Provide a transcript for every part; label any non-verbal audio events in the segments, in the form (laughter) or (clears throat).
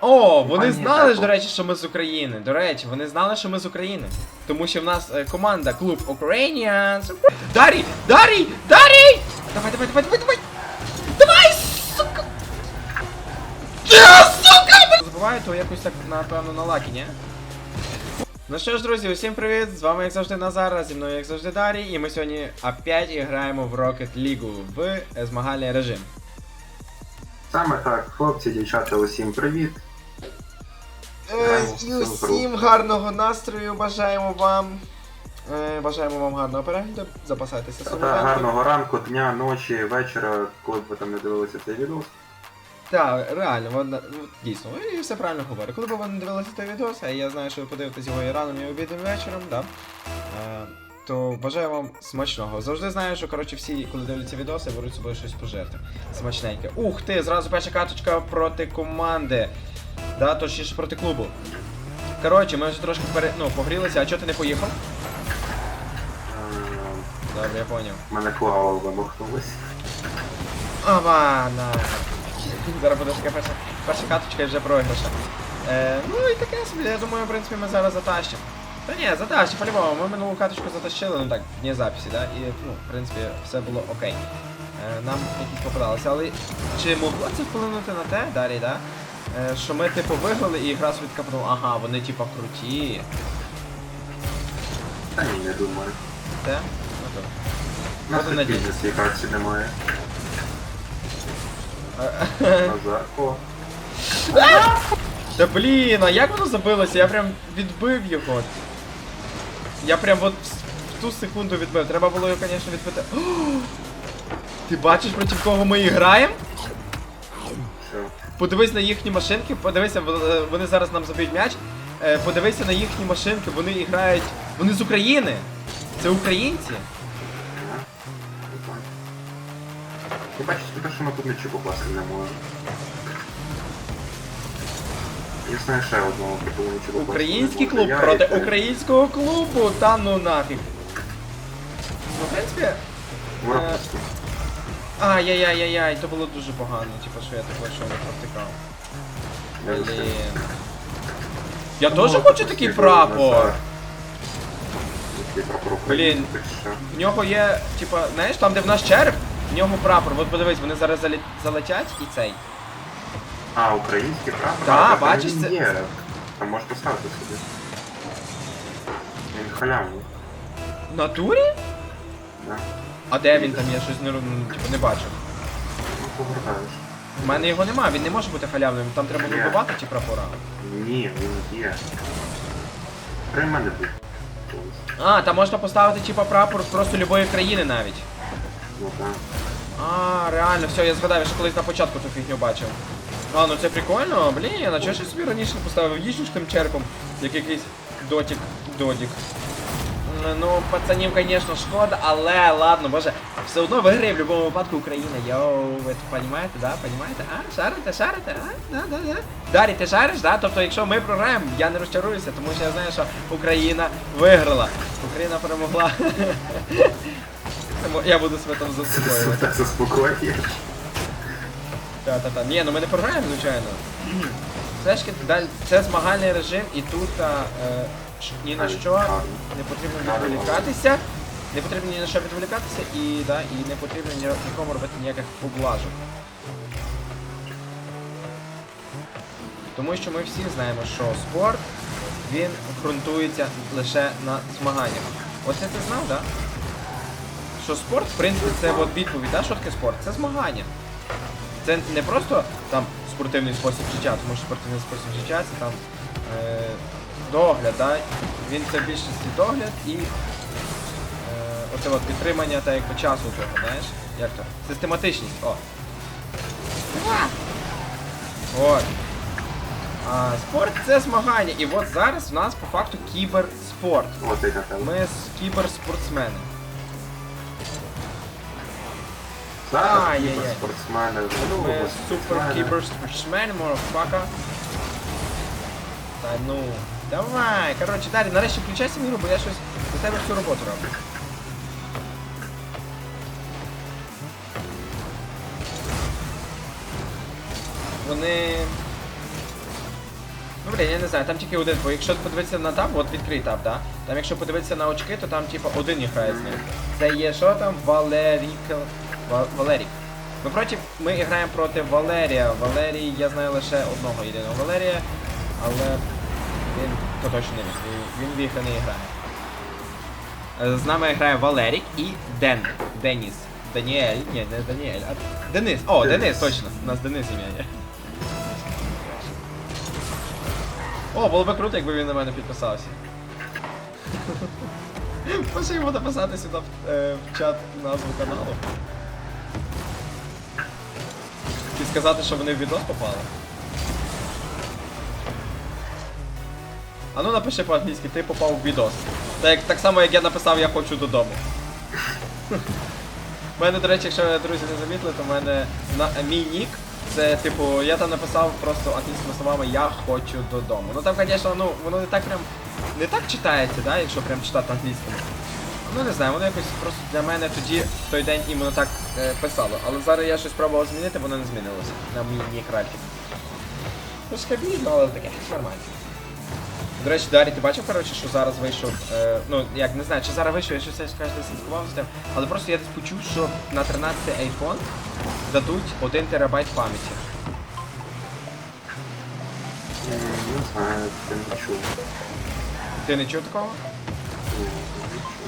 О, вони Пані знали ж, до речі, що ми з України. До речі, вони знали, що ми з України. Тому що в нас е, команда клуб Ukrainians. Дарій! Дарій! Дарій! Давай, давай, давай, давай, давай! Давай, сука! Та, сука! Забуваю, то якось так, напевно, на лакі, ні? Ну що ж, друзі, усім привіт! З вами, як завжди, Назар, зі мною, як завжди, Дарій, і ми сьогодні опять граємо в Rocket League в е, змагальний режим. Саме так, хлопці, дівчата, усім привіт. Е, І усім гарного настрою бажаємо вам. Е, Бажаємо вам гарного перегляду, запасайтеся Та солоденьким. гарного ранку, дня, ночі, вечора, коли б ви там не дивилися цей відео. Так, реально, вона, ну, дійсно, і все правильно говорю. Коли б ви не дивилися той відос, а я знаю, що ви подивитесь його і раном, і обідом, і вечором, да? е, то бажаю вам смачного. Завжди знаю, що коротше всі, коли дивляться відоси, беруть з собою щось пожерти. Смачненьке. Ух ти, зразу перша каточка проти команди. Да, точніше проти клубу. Коротше, ми вже трошки пере... ну, погрілися, а чого ти не поїхав? Е, Добре, я поняв. мене клава вимахнулась. Авана! Зараз буде така перша, перша каточка і вже програша. Е, ну і таке собі, я думаю, в принципі, ми зараз затащимо. Та ні, затащимо, по-любому, ми минулу каточку затащили, ну так, вне записі, да? І, ну, в принципі, все було окей. Е, нам якісь попадалися, але чи могло це вплинути на те, Дарій, да? Е, що ми, типу, виграли і гра швидко подумала, ага, вони, типу, круті. Та ні, не думаю. Те? Ну то. Нас Буду тут надіятися. немає. Е, О, Та блін, а як воно забилося? Я прям відбив його. Я прям от в, ту секунду відбив. Треба було його, звісно, відбити. О! Ти бачиш, проти кого ми граємо? Подивись на їхні машинки, подивися, е, вони зараз нам заб'ють м'яч. Е, Подивися на їхні машинки, вони грають. Вони з України! Це українці? Ти бачиш, що ми тут нічого покласти не можемо. Я знаю ще одного, нічого Український клуб проти українського клубу. Та ну нафіг. Ну, в принципі. Е. Ай-яй-яй-яй-яй, то було дуже погано, типу, що я такого що не провтикав. Я Блін. Я теж хочу такий прапор. Блін. В нього є, типа, знаєш, там де в нас череп, в нього прапор. От подивись, вони зараз залі... залетять і цей. А, український прапор? Да, А, бачиш, він це- Є. Там можеш поставити собі. Він халявний. В натурі? Да. А де він там? Я щось не, ру- ну, типу, не бачу. Ну, повертаєш. У мене його нема, він не може бути халявним, там треба Є. вибивати ті прапора. Ні, він є. При мене був. А, там можна поставити, типа, прапор просто любої країни навіть. Ну так. А, реально, все, я згадав, я ще колись на початку ту фігню бачив. А, ну це прикольно, блін, а чого ж я собі раніше поставив тим черепом, як якийсь дотік, додік. Ну, пацанів, звісно, шкода, але ладно, боже, все одно виграє в будь-якому випадку Україна. Йоу, ви це розумієте, да? Понімаєте? А, шарите, шарите, а? Да, да, да. Дарі, ти шариш, да? Тобто, якщо ми програємо, я не розчаруюся, тому що я знаю, що Україна виграла. Україна перемогла. (laughs) Я буду себе там заспокоювати. Заспокоюєш. Та-та-та. Ні, ну ми не програємо, звичайно. (clears throat) Все ж це змагальний режим, і тут а, е, ні на що не потрібно відволікатися. Не потрібно ні на що відволікатися і, да, і не потрібно ні, нікому робити ніяких поблажок. Тому що ми всі знаємо, що спорт він ґрунтується лише на змаганнях. Оце ти знав, так? Да? Що спорт, в принципі, це от відповідь, да, що таке спорт? Це змагання. Це не просто там спортивний спосіб життя, тому що спортивний спосіб життя це там е, догляд, да? він це в більшості догляд і е, оце от підтримання та якби часу того, знаєш? Як то? Систематичність. О. От. А спорт це змагання. І от зараз в нас по факту кіберспорт. Ми з кіберспортсмени. Зараз Ай-яй-яй. кіберспортсмени, Ми минулого супер кіберспортсмен, морфака. Та ну. Давай, коротше, далі, нарешті включайся в ігру, бо я щось за тебе всю роботу роблю. вони. Ну, блін, я не знаю, там тільки один, бо якщо подивитися на таб, от відкрий таб, да? Там якщо подивитися на очки, то там типу один грає з ним. Це є що там? Валерік. Ва- Валерік. Ми проти. Ми граємо проти Валерія. Валерій, я знаю лише одного єдиного Валерія, але він то точно не він. Він в ігри не грає. Е, З нами грає Валерік і Ден. Деніс. Даніель. Ні, не Даніель, а Денис. О, Денис, Денис. точно. У нас Денис ім'я є. О, було би круто, якби він на мене підписався. Може йому написати сюди в, е, в чат назву каналу. Сказати, що вони в відос попали. А ну напиши по-англійськи, ти попав в відос. Так, так само, як я написав, я хочу додому. У мене, до речі, якщо друзі не замітили, то в мене на мій нік. Це типу, я там написав просто англійськими словами Я хочу додому. Ну там, звісно, ну воно не так прям не так читається, да, якщо прям читати англійською. Ну не знаю, воно якось просто для мене тоді в той день іменно так е, писало. Але зараз я щось пробував змінити, воно не змінилося на мій нік Ральфік. Трошки бідно, але таке нормально. До речі, Дарі, ти бачив, коротше, що зараз вийшов. Е, ну, як не знаю, чи зараз вийшов, я щось каже, слідкував за тим. Але просто я десь почув, що на 13 iPhone дадуть 1 терабайт пам'яті. Не знаю, ти не чув. Ти не чув такого?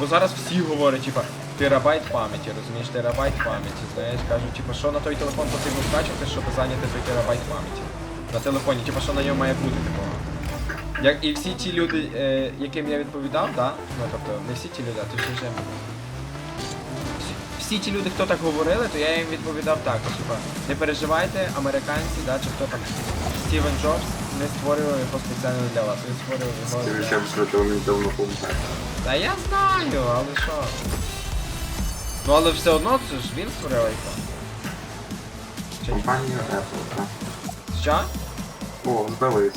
Бо зараз всі говорять, типа, терабайт пам'яті, розумієш, терабайт пам'яті. Знаєш, кажуть, типа, що на той телефон потрібно скачувати, щоб зайняти той терабайт пам'яті. На телефоні, типа, що на ньому має бути такого. Як і всі ті люди, е, яким я відповідав, да? ну тобто не всі ті люди, а точніше. всі- Всі ті люди, хто так говорили, то я їм відповідав так, типа, не переживайте, американці, да, чи хто там, Стівен Джобс не створював його спеціально для вас, він створював його ще він давно помер. Та я знаю, але що? Ну але все одно це ж він створив iPhone. Чи? Компанія Apple, так. Що? О, здались.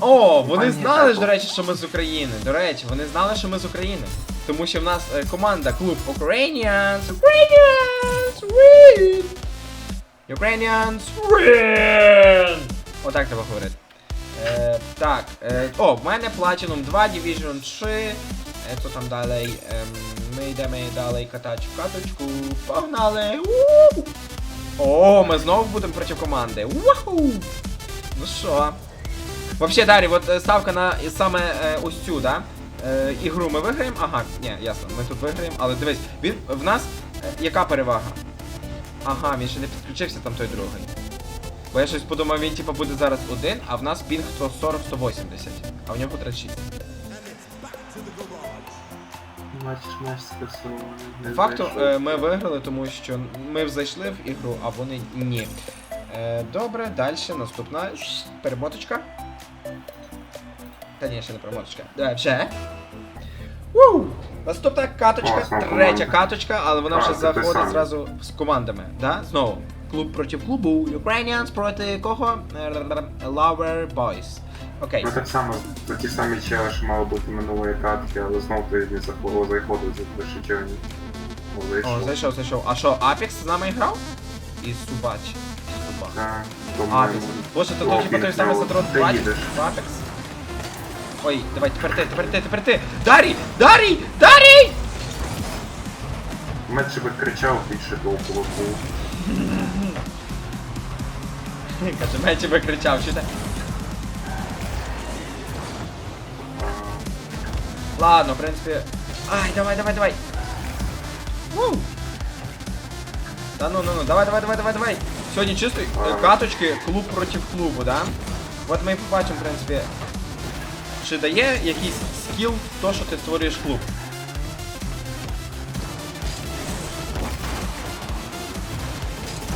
О, вони Компанія знали ж, Apple. до речі, що ми з України. До речі, вони знали, що ми з України. Тому що в нас е, команда клуб Ukrainians. Ukrainians win! Ukrainians win! Отак треба говорити. Е, так, е, о, в мене Platinum 2, Division 3. Е, то там далі. Ем, ми йдемо далі катати в каточку. Погнали! У! О, ми знову будемо проти команди. Уху! Ну що? Вообще, Дарі, от е, ставка на саме е, ось цю, да? Е, ігру ми виграємо. Ага, ні, ясно, ми тут виграємо, але дивись, він в нас е, яка перевага? Ага, він ще не підключився там той другий. Бо я щось подумав, він типу буде зараз один, а в нас пінг 140-180, а в нього 36. Матч, матч скасований. Факту е, ми виграли, тому що ми зайшли в ігру, а вони ні. Е, Добре, далі наступна перемоточка. Та ні, ще не перемоточка. Давай, вже. Вуу! Наступна каточка, третя каточка, але вона вже заходить зразу з командами. Да? Знову. Клуб проти клубу. Ukrainians проти кого? Lover Boys. Окей. Ну так само, за ті самі чели, що мало бути минулої катки, але знов ти не заходив, заходив за вишичені. О, О, зайшов. зайшов. А що, Apex з нами грав? І Субач. Суба. Так. Боже, то типа той самий їдеш. в Apex? Ой, давай, тепер ти, тепер ти, тепер ти! Дарій! Дарій! Дарій! Меч би кричав більше до кулаку. Каже, Меті викричав, що те? Ладно, в принципі. Ай, давай, давай, давай! Ву! Та ну, ну, ну, давай, давай, давай, давай, давай! Сьогодні чисто е, каточки клуб проти клубу, да? От ми і побачимо, в принципі, чи дає якийсь скіл то, що ти створюєш клуб.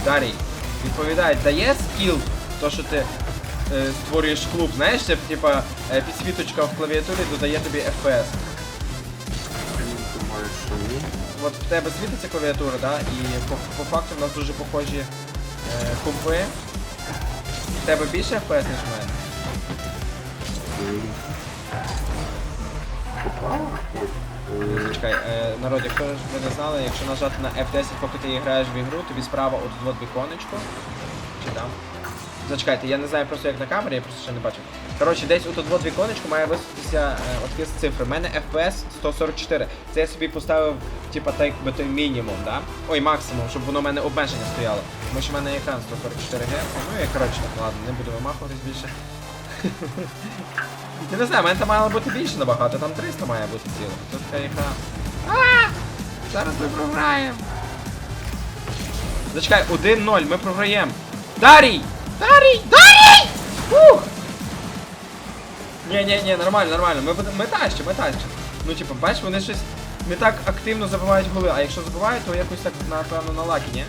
Дарій, відповідай, дає скіл то, що ти е, створюєш клуб, знаєш, це типа е, підсвіточка в клавіатурі додає тобі FPS. Думаю. От в тебе світиться клавіатура, да? І по, по факту в нас дуже похожі е, компи. В тебе більше FPS, ніж в мене. Попав? Зачекай, е, народ, якщо ж ви не знали, якщо нажати на F10, поки ти граєш в ігру, тобі справа от от віконечко. Зачекайте, я не знаю просто як на камері, я просто ще не бачив. Коротше, десь у тут віконечку має висвітитися е, от цифри. У мене FPS 144. Це я собі поставив, типа, так би той мінімум, да? Ой, максимум, щоб воно в мене обмеження стояло. Тому що в мене екран 144 Гц. Ну і коротше так, ладно, не буду вимахуватись більше. (laughs) Я не знаю, в мене там мало бути більше набагато, там 300 має бути ціло. Тут така ігра. А! Зараз ми програємо. Зачекай, 1-0, ми програємо. Дарій! Дарій! Дарій! Фух! Ні, ні, ні, нормально, нормально. Ми, ми тащимо, ми тащимо. Ну, типу, бачиш, вони щось не так активно забивають голи, а якщо забивають, то якось так, напевно, на лакі, ні?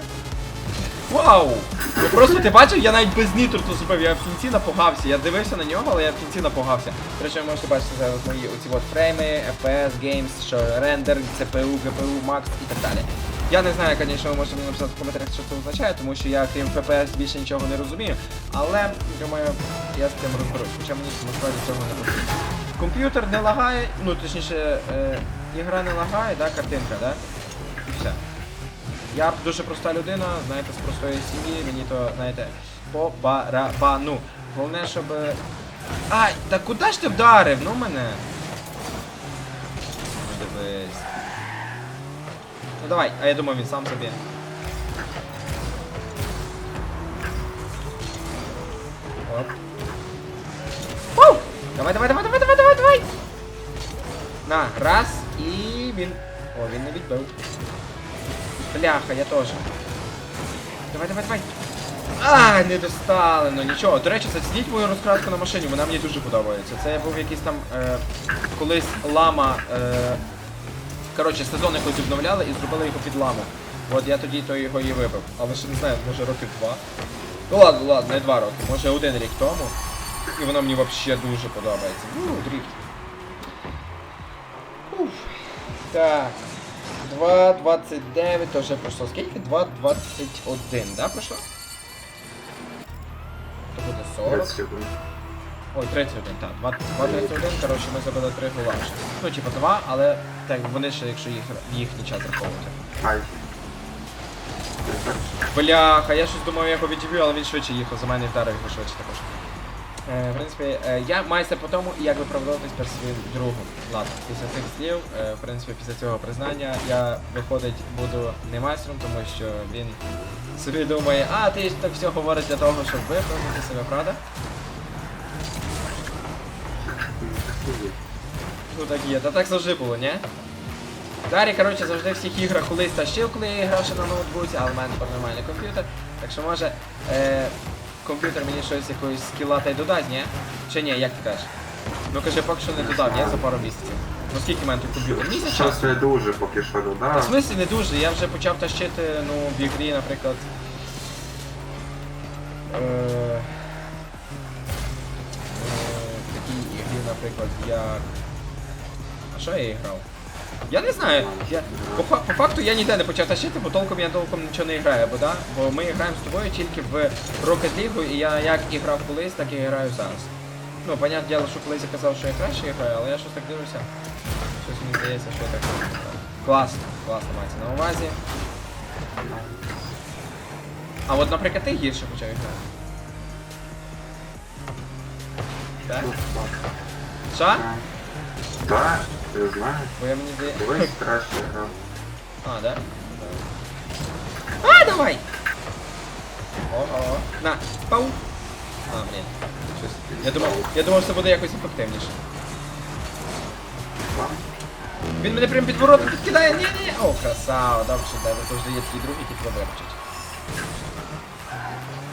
Вау! Ну просто ти бачив, я навіть без нітру то зробив, я в кінці напугався. Я дивився на нього, але я в кінці напугався. До речі, ви можете бачити зараз мої оці от фрейми, FPS, Games, що рендер, CPU, GPU, Max і так далі. Я не знаю, звісно, ви можете мені написати в коментарях, що це означає, тому що я крім FPS більше нічого не розумію. Але, думаю, я з цим розберусь, хоча мені насправді цього не потрібно. Комп'ютер не лагає, ну точніше, е, ігра не лагає, да, картинка, да? Я дуже проста людина, знаєте, з простої сім'ї, мені то, знаєте, по барабану. Головне, щоб. Ай, та куди ж ти вдарив? Ну мене. Ну дивись. Ну давай, а я думав він сам собі. Оп. Фу! Давай, давай, давай, давай, давай, давай, давай! На, раз, і він. О, він не відбив. Бляха, я теж. Давай, давай, давай. А, не достали, ну нічого. До речі, зацініть мою розкратку на машині, вона мені дуже подобається. Це був якийсь там е, колись лама. Е, коротше, сезон якось обновляли і зробили його під ламу. От я тоді то його і вибив. Але ще не знаю, може років два. Ну ладно, ладно, не два роки, може один рік тому. І воно мені взагалі дуже подобається. Ну, дріфт. Уф. Так. 2.29, то вже пройшло. Скільки? 2.21, да, пройшло? То буде 40. 30 секунд. Ой, 31, так. 2.31, коротше, ми забили 3 гола. Ну, типу 2, але так, вони ще, якщо їх, їхній час раховувати. Ай. Бляха, я щось думав, я його відіб'ю, але він швидше їхав, за мене вдарив його швидше також. Е, в принципі, е, я майстер по тому, як виправдовуватись перед своїм другом. Ладно, після цих слів, е, в принципі, після цього признання я виходить буду не майстром, тому що він собі думає, а ти ж так все говориш для того, щоб виправдати себе, правда? Ну так є, та так завжди було, ні? Дарі, коротше, завжди в всіх іграх колись тащив, коли я грав ще на ноутбуці, але в мене тепер нормальний комп'ютер. Так що може е, комп'ютер мені щось якоїсь скіла та й додасть, ні? Чи ні, як ти кажеш? Ну кажи, поки що не додав, ні, за пару місяців. Ну скільки в мене тут комп'ютер? Місяць часу? Щось не дуже поки що Та в додав. смислі не дуже, я вже почав тащити, ну, в ігрі, наприклад. Е, е, в такій ігрі, наприклад, як. А що я грав? Я не знаю. Я, по, по факту я ніде не почав тащити, бо толком я толком нічого не граю, бо, да? бо ми граємо з тобою тільки в Rocket League, і я як і грав колись, так і граю зараз. Ну, понятне діло, що колись я казав, що я краще граю, але я щось так дивлюся. Щось мені здається, що я так. Класно, класно мається на увазі. А от, наприклад, ти гірше почав грати. Так? Що? Так, я знаю. Бо я мені здається. Колись краще грав. А, да? А, давай! Ого. На, пау! А, блін. Щось. Я думав, я думав, це буде якось ефективніше. Вам? Він мене прям під ворота підкидає. Ні, ні. О, красава, добре, в тебе завжди є такі другі, які тебе виручать.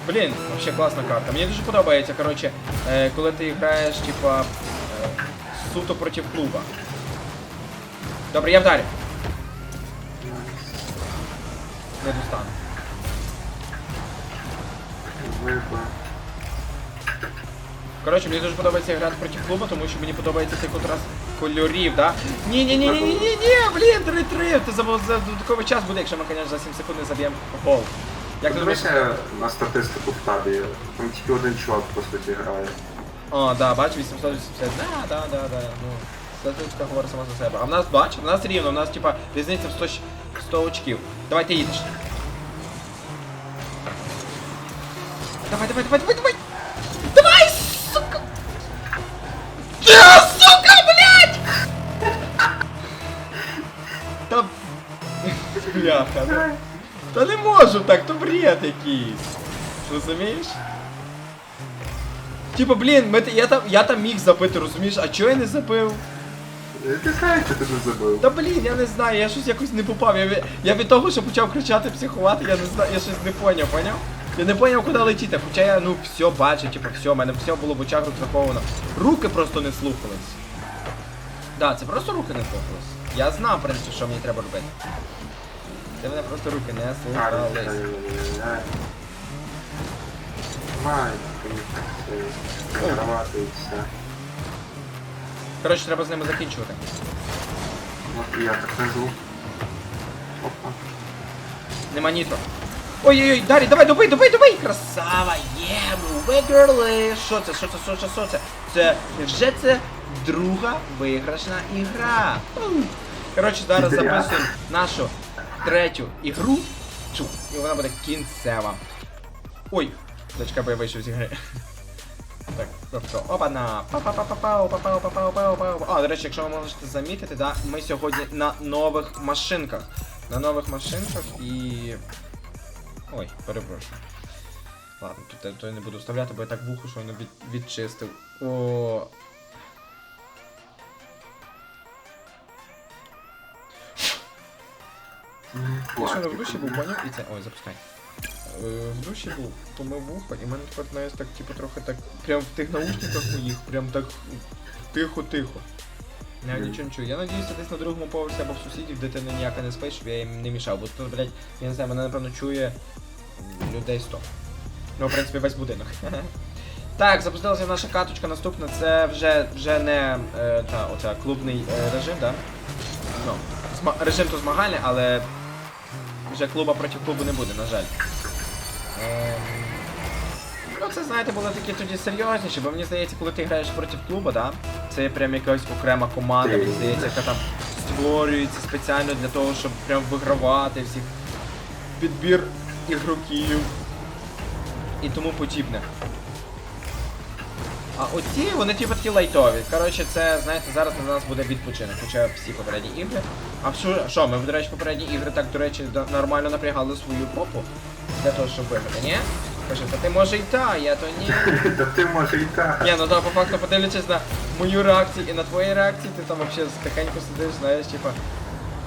Блін, вообще класна карта. Мені дуже подобається, коротше, е, коли ти граєш, типа, е, суто проти клуба. Добре, я вдарю. Не достану. Коротше, мені дуже подобається грати проти клубу, тому що мені подобається цей контраст кольорів, да? Ні, ні, ні, ні, ні, ні, ні, блін, 3-3, ти за, за додатковий час буде, якщо ми, звісно, за 7 секунд не заб'ємо гол. Як ти думаєш? На статистику в табі. Там тільки один чувак, по суті, грає. О, да, бач, 880. Да, да, да, да. Ну, статистика говорить сама за себе. А в нас, бач, в нас рівно, в нас, типа, різниця в 100, 100 очків. Давай ти їдеш. Давай, давай, давай, давай, давай! Давай, сука! Да, сука, блядь! Та... Бляха, ну... Та не можу так, то бред якийсь. Розумієш? Типа, блін, ми, я, там, я там міг забити, розумієш, а чого я не забив? Ти знаєш, що ти не забив? Та блін, я не знаю, я щось якось не попав. Я, від- я від того, що почав кричати, психувати, я не знаю, я щось не поняв, поняв? Я не поняв, куди летіти, хоча я ну все бачив, типу, все, в мене все було в очах розраховано. Руки просто не слухались. Да, це просто руки не слухались. Я знав, в принципі, що мені треба робити. Це мене просто руки не слухались. ай, ай, ай. Ти все. Вигравати і все. Коротше, треба з ними закінчувати. От і я так кажу. Опа. Нема нітро. Ой-ой-ой, Дарі, давай, добий, добий, добий! Красава, є, виграли! Що це, що це, що це, що це? Це, вже це друга виграшна ігра. Коротше, зараз записуємо нашу третю ігру. Чу, і вона буде кінцева. Ой, дочка, бо я вийшов з ігри. Так, тобто, опа-на, па-па-па-па-пау, па-пау, па-пау, пау, пау. А, до речі, якщо ви можете замітити, да, ми сьогодні на нових машинках. На нових машинках і. Ой, перепрошую. Ладно, тут я- не буду вставляти, бо я так вухо, що воно від, відчистив. О. Я що не в душі був, поняв? І це. Ой, запускай. Е, В душі був, помив вухо, і в мене тепер знаєш, так, типу, трохи так. Прям в тих наушниках моїх, прям так тихо-тихо. Я нічого не чую. Я надіюся, десь на другому поверсі або в сусідів дитина ніяка не спить, щоб я їм не мішав. Бо тут, блядь, я не знаю, мене напевно чує людей 100. Ну, в принципі, весь будинок. (laughs) Так, запустилася наша каточка. Наступна це вже вже не е, та, оця клубний е, режим, да? Ну, режим то змагальний, але вже клуба проти клубу не буде, на жаль. Ем, Ну, це, знаєте, було таке тоді серйозніше, бо мені здається, коли ти граєш проти клубу, да, це є прям якась окрема команда, мені здається, яка там створюється спеціально для того, щоб прям вигравати всіх підбір ігроків і тому подібне. А оці, вони типу такі лайтові. Коротше, це, знаєте, зараз на нас буде відпочинок, хоча всі попередні ігри. А що, що, ми, до речі, попередні ігри так, до речі, нормально напрягали свою попу для того, щоб виграти, ні? Каже, та ти може і та, я то ні. (laughs) Та ти може і так. Ні, ну да, по факту подивлячись на мою реакцію і на твої реакції, ти там взагалі тихенько сидиш, знаєш, типа.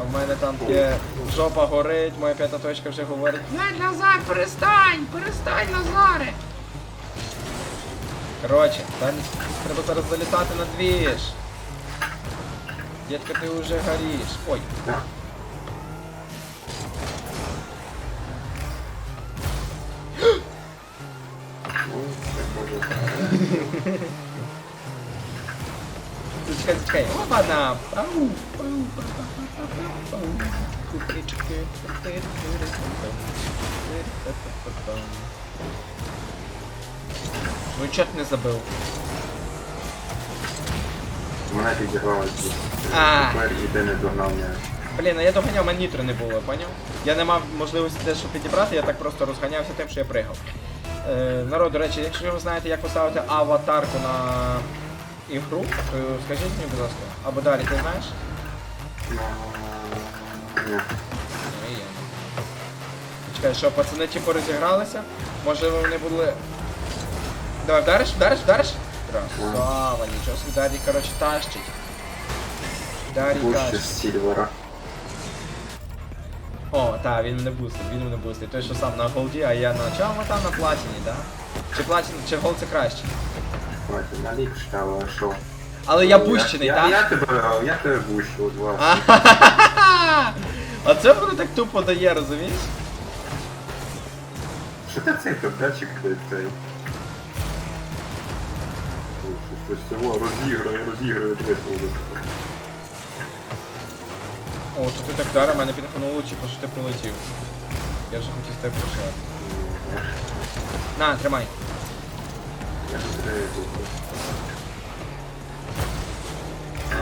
А в мене там таке жопа горить, моя п'ята точка вже говорить. Блядь, Назар, перестань! Перестань, Назаре! Коротше, там треба зараз залітати на двіж. Дітка, ти вже гориш. Ой, зачекай, зачекай. Опа, на! Ау, ау, па, па, па, па, па, пау. Ну чого ти не забив? Мене підірвалося. А. Тепер іде не догнав. Блін, а я доганяв, мене нітро не було, поняв? Я не мав можливості те, щоб підібрати, я так просто розганявся тим, що я пригав. Е, народ, до речі, якщо ви знаєте, як поставити аватарку на ігру, то скажіть мені, будь ласка. Або далі, ти знаєш? Ні. Чекай, що, пацани типу розігралися? Може вони були. Давай, вдариш, вдариш, вдариш? Красава, нічого собі, Дарі, коротше, тащить. Дарі тащить. Сільвера. О, так, він мене бустив, він мене бустив. Той, що сам на голді, а я на чому там на платіні, так? Чи платін, чи голд це краще? Давайте наліпш, але що? Але я бущений, я, так? Я, я тебе, я тебе бущу, от вас. А (laughs) це воно так тупо дає, розумієш? Що ти цей ти цей? Щось цього розігрує дивись буде. О, то ти так вдарив, мене підхануло, чи що ти прилетів. Я вже хотів тебе прощати. На, тримай.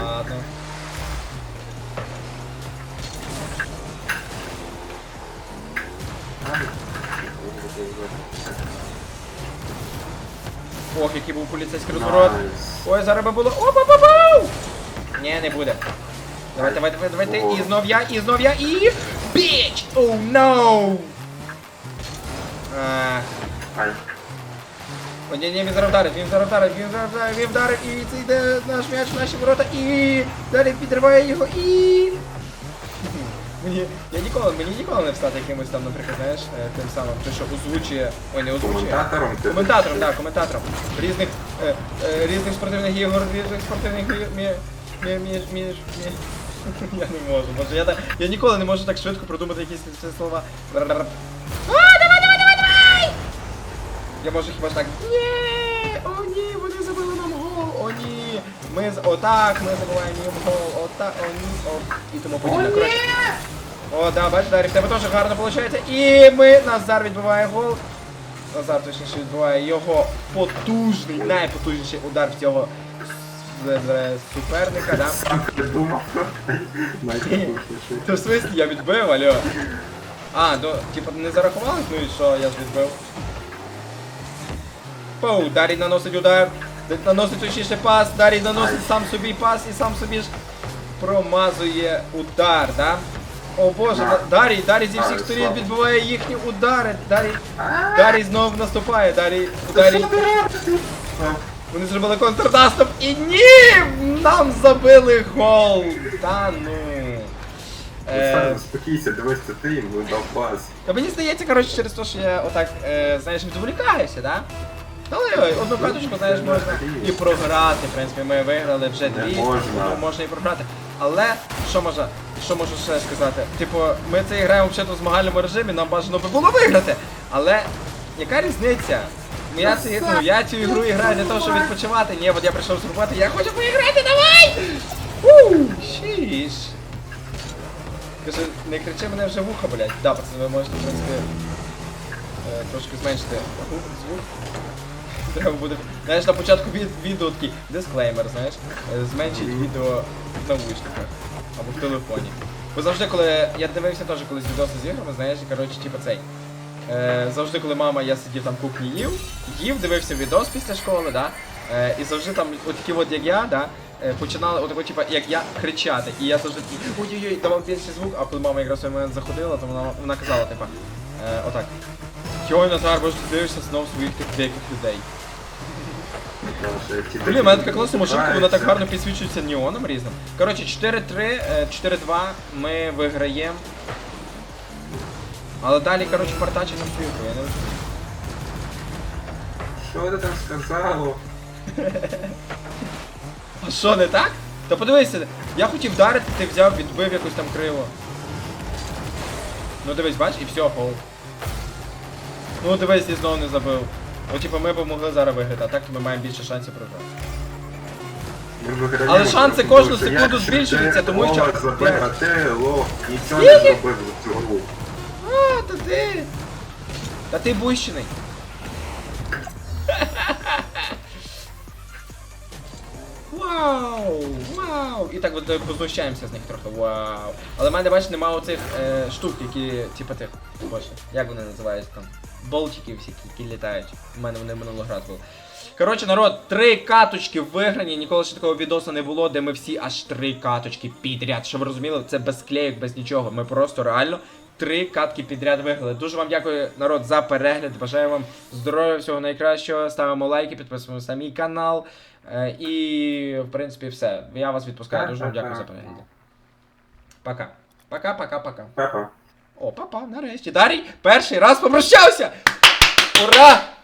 Ладно. Ох, який був поліцейський розворот. Ой, зараз би було. Опа, па пау Ні, не буде. Давай, давай, давай, давайте. І знов я, і знов я, і. Біч! Оу, ноу! Ай. О, ні, ні, він зараз вдарить, він зараз вдарить, він зараз вдарить, він вдарить, і це йде наш м'яч, наші ворота, і далі підриває його, і... Мені, я ніколи, мені ніколи не встати якимось там, наприклад, знаєш, е, тим самим, той, що озвучує, ой, не озвучує. Коментатором ти Коментатором, так, коментатором. Різних, е, е, різних спортивних ігор, різних спортивних мі- мі- мі- між, між, між. Я не можу, боже, я, так, я ніколи не можу так швидко продумати якісь ці слова. А, давай, давай, давай, давай! Я можу хіба ж так. Ні! О ні, вони забили нам гол! О ні! Ми з отак, ми забуваємо їм гол, отак, о ні, о і тому подібне. Коротше. О, да, бачиш, Дарі, в тебе теж гарно виходить. І ми Назар відбиває гол. Назар точніше відбиває його потужний, найпотужніший удар в цього суперника, да? сам придумав. Найпотужніший. В смислі я відбив, алло. А, ну, типа не зарахували, ну і що, я ж відбив. Поу, Дарій наносить удар. Наносить точніше пас, Дарій наносить сам собі пас і сам собі ж промазує удар, да? О боже, Да. да. Дарій, Дарій зі всіх сторін відбиває їхні удари. Дарій, Дарій знову наступає, Дарій, Дарій. Вони зробили контрнаступ і ні! Нам забили гол! Та ну. Е, Спокійся, дивись, це ти їм видав пас. Та мені здається, коротше, через те, що я отак, е, знаєш, відволікаюся, да? Але одну каточку, знаєш, можна і програти. В принципі, ми виграли вже Не дві, можна. тому можна і програти. Але що можна, що можу ще сказати? Типу, ми це граємо в змагальному режимі, нам бажано би було виграти. Але яка різниця? Ну, Я, цю, ну, я цю ігру граю для того, щоб відпочивати. Ні, от я прийшов з роботи, я хочу поіграти, давай! У, Шіш. Каже, не кричи мене вже вуха, блядь. Да, пацани, ви можете, в принципі, е, трошки зменшити звук. Треба буде. Знаєш, на початку від, відео такий дисклеймер, знаєш, е, відео в навушниках або в телефоні. Бо завжди, коли я дивився теж колись відоси з іграми, знаєш, коротше, типу цей. Е, завжди, коли мама, я сидів там в кухні їв, їв, дивився відос після школи, да? Е, і завжди там, от такі от як я, да, е, починали отако, типу, як я кричати. І я завжди такий ой-ой-ой, давав більший звук, а коли мама якраз в той момент заходила, то вона, вона казала, типу, е, отак. Йой, Назар, бо ж ти дивишся знов своїх тих деяких людей. Блін, у мене така класна машинка, вона так гарно підсвічується неоном різним. Коротше, 4-3, е, 4-2, ми виграємо. Але далі, коротше, портачить нам свою я не розумію. Що ти там сказав? (laughs) А що, не так? Та подивися, я хотів вдарити, ти взяв, відбив якось там криво. Ну дивись, бач, і все, гол. Ну дивись, і знову не забив. Ну типу ми б могли зараз виграти, а так ми маємо більше шансів програти. Ми виграємо, Але шанси тому кожну що секунду я збільшуються, тому що- чотири забив, а ти лох, нічого не зробив за цю гру. Та ти. Та ти бущений. Вау! Вау! І так от е, познущаємося з них трохи. Вау! Але в мене, бачиш, немає оцих е, штук, які, типу тих. Боже, як вони називаються там? Болтики всі, які літають. У мене вони минулого разу були. Коротше, народ, три каточки виграні. Ніколи ще такого відосу не було, де ми всі аж три каточки підряд. Щоб ви розуміли, це без клейок, без нічого. Ми просто реально три катки підряд виграли. Дуже вам дякую, народ, за перегляд. Бажаю вам здоров'я, всього найкращого. Ставимо лайки, підписуємося на мій канал. Е, і, в принципі, все. Я вас відпускаю. Дуже вам дякую за перегляд. Пока. Пока, пока, пока. Папа. О, папа, нарешті. Дарій перший раз попрощався! Ура!